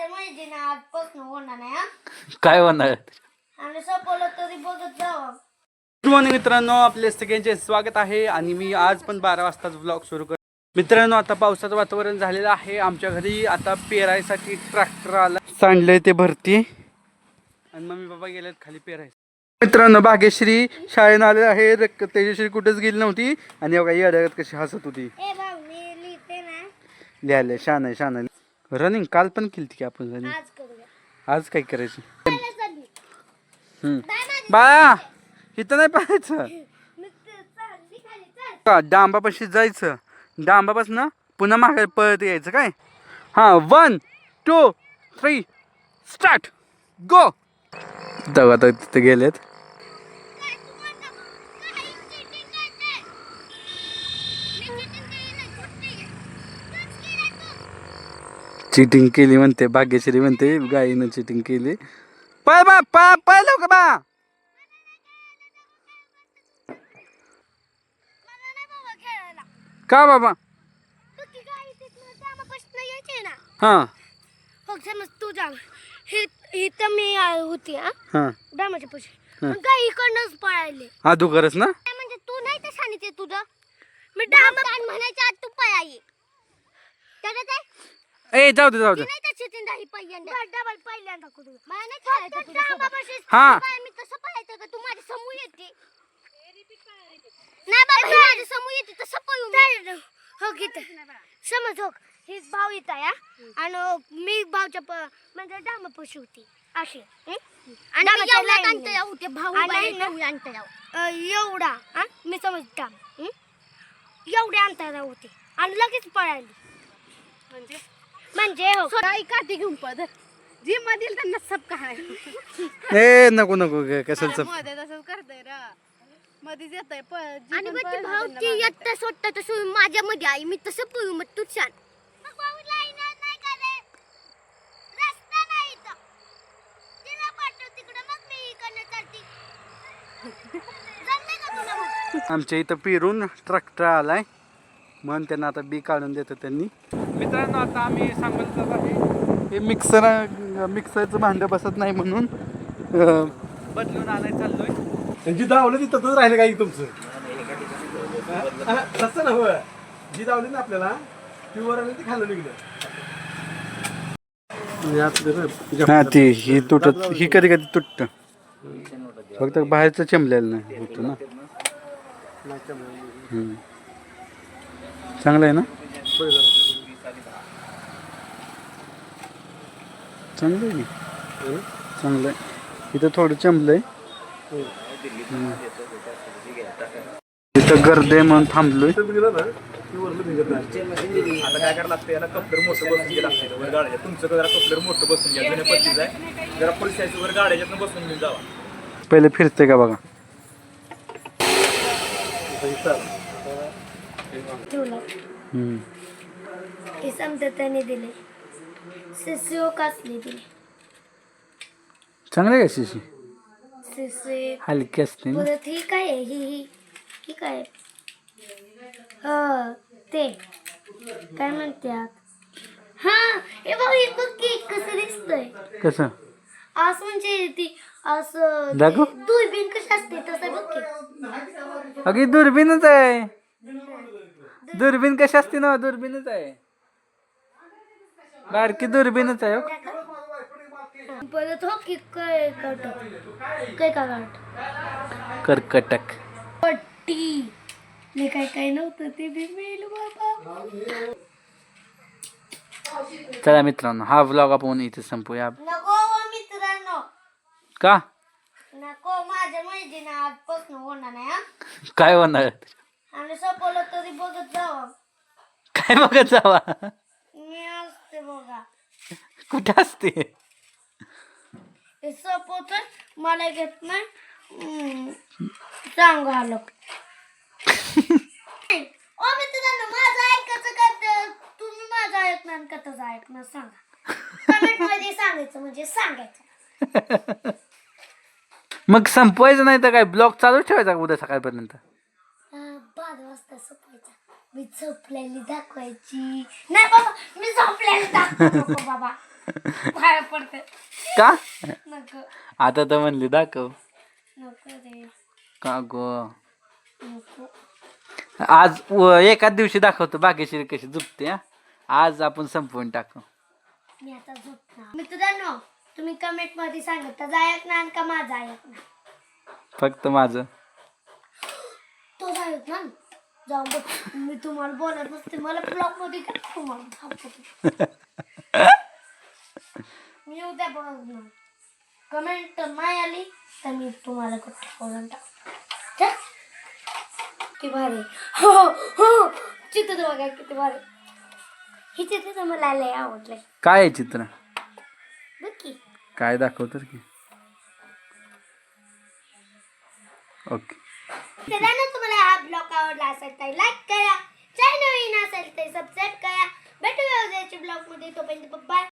माझ्या मैत्रिणी आजपासून होणार नाही हा. काय होणार? आणि सपवलं तरी बघत जावं. गुड मॉर्निंग मित्रांनो आपले सगळ्यांचे स्वागत आहे आणि मी आज पण बारा वाजताच ब्लॉग सुरू कर मित्रांनो आता पावसाचं वातावरण झालेलं आहे. आमच्या घरी आता पेरायसाठी ट्रॅक्टर आला. सांडलंय ते भरती. आणि मम्मी बाबा गेलेत खाली पेराय मित्रांनो भाग्यश्री शाळेनं आले आहे तेजश्री कुठेच गेली नव्हती. आणि बघा येड्यागत कशी हसत होती. ए भाऊ मी लिहिते ना. लिहायला शान आहे शान आहे. रनिंग काल पण केली की आपण रनिंग आज करूया. आज काय करायची? पहिलं चालली हम्म. बाय माझी बाळा इथं नाही पाहायचं. मग ते चालली खाली चल. का डांबापाशी जायचं. डांबापासून पुन्हा मागे पळत यायचं काय? हां one two three start go तर तिथे गेलेत काय तू म्हणता मग? काही cheating करते. मी cheating केली नाही, सुट्टी. तूच केलंय तू. चिटिंग केली म्हणते भाग्यश्री म्हणते गायीनं चिटिंग केली. पळ बा पळ पळ लवकर बा. का बाबा? हा. समज तू जा. हे. इथं मी आ, होती हा. डामाच्या गाई इकडनंच पळायले हा तू करस ना? काय म्हणजे तू नाही तर सांगितले तुझं. मी डाम म्हणायच्या आत तू पळाई त्याला काय ए जाऊ दे जाऊ दे. नाही तर चिटिंग राही पहिल्यांदा? डबल पहिल्यांदा करू मला नाही खेळायचं तुझ्यासोबत. हा. काय मी तसं पळायचं का? तू माझ्यासमोर येते. नाही हे माझ्यासमोर येते तसं पळू मी. हो घेत समज हो. हे भाव येत आहे हा. आणि मी भावच्या प- म्हणजे डाम पशी होती. अशी. हं? आणि मी एवढ्यात आणता येऊ ते भाऊ आणि ना- अ, एवढा हा. मी समज डाम? एवढ्या अंतरा होते. आणि लगेच पळाली. म्हणजे? म्हणजे हो. काठी घेऊन पद जी मधील त्यांना सब काय ए नको नको ग, कशाला मध्ये तसंच करतय र. मध्येच येत आहे आणि ती भाऊ ती सोडता तसं माझ्या मध्ये आई मी तसं पळू मग तू छान आमच्या इथं पिरून ट्रॅक्टर आलाय. म्हणून त्यांना आता बी काढून देतं त्यांनी. मित्रांनो आता आम्ही सांगत आहे. हे मिक्सर मिक्सरचं भांडं बसत नाही म्हणून बदलून आणाय चाललोय. त्यांची दावलं ती तसंच राहिलं काही तुमचं? हा, हा, तसं ना होय जी दावली ना आपल्याला ती वर आली ती खाल्लं निघलं. हा ती ही तुटत ही कधी कधी तुटत. फक्त बाहेरचं चमलेलं नाही होतं ना. हम्म. चांगलं आहे ना? चांगलं आहे की? चांगलं आहे. इथं थोडं चमलंय आहे इथं गर्दी आहे म्हणून थांबलोय. इथं निघलं आता काय करायला लागतं याला कपलर मोठं बसून घ्यायला लागतं वर गाड्याच्या तुमचं जरा कपलर मोठं बसून घ्या जुन्या पत्तीचं आहे जरा फुल साईज वर गाड्याच्यातनं बसून घेऊन जावा पहिले फिरते का बघा? हम्म. हे समजा त्याने दिले कसली दिली चांगलं आहे का शिशी शिशू हलकी असते ना परत ही काय आहे ही ही ही काय आहे? ह ते काय म्हणतात हा हे बघ हे बघ की कसं दिसतंय कसं असं म्हणजे ती असं दाखव. ते कशी असते तसं बघ की अगे दुर्बीनच आहे दुर्बीन कशी असते ना दुर्बीनच आहे. बारकी दुर्बीनच आहे हो. परत हो की काय कर्कटक. पट्टी. काय काय नव्हतं ते बी मेल बाबा. चला मित्रांनो हा व्लॉग आपण इथे संपूया. नको हो मित्रांनो. का? नको माझ्या मैत्रिणी आजपासून होणार नाही काय होणार? आणि सपवलं तरी बघत जावं. काय बघत जावा? मी असते बघा. कुठे असते? सपवत मला घेत नाही. सांग आलं ओ मित्रांनो माझं ऐकायचं का? तुम्ही माझं ऐकणार आणि कथाचं ऐकणार? सांगा. कमेंटमध्ये सांगायचं म्हणजे सांगायचं. मग संपवायचं नाही तर काय? ब्लॉग चालू ठेवायचा का उद्या सकाळपर्यंत? बारा वाजता झोपायचा. मी झोपलेली दाखवायची. नाही बाबा मी झोपलेली बाबा. बाहेर पडते. का? नको. आता तर म्हणली दाखव. नको रे. का गो? नको. आज व- एकाच दिवशी दाखवतो बागेश्वरी कशी झुपते हा? आज आपण संपवून टाकू. मी आता झोपणार. मित्रांनो तुम्ही कमेंटमध्ये सांगा त्याचा ऐकणार का माझा ऐकणार फक्त माझं. तो जायत ना जाऊन बघ. मी तुम्हाला बोलत नसते. मला ब्लॉगमध्ये काय तुम्हाला थांबतो मी उद्या बघणार. कमेंट तर नाही आली तर मी तुम्हाला कुठे बोलून टाक किती भारी. हो हो चित्र बघा किती भारी. ही चित्र तर मला लय आवडलंय काय आहे चित्र? बघ की. काय दाखवतो की? ओके. मित्रांनो तुम्हाला हा ब्लॉग आवडला असेल तर लाईक करा. चॅनल नवीन असेल तर सबस्क्राईब करा. भेटूया उद्याच्या ब्लॉगमध्ये. तोपर्यंत बाय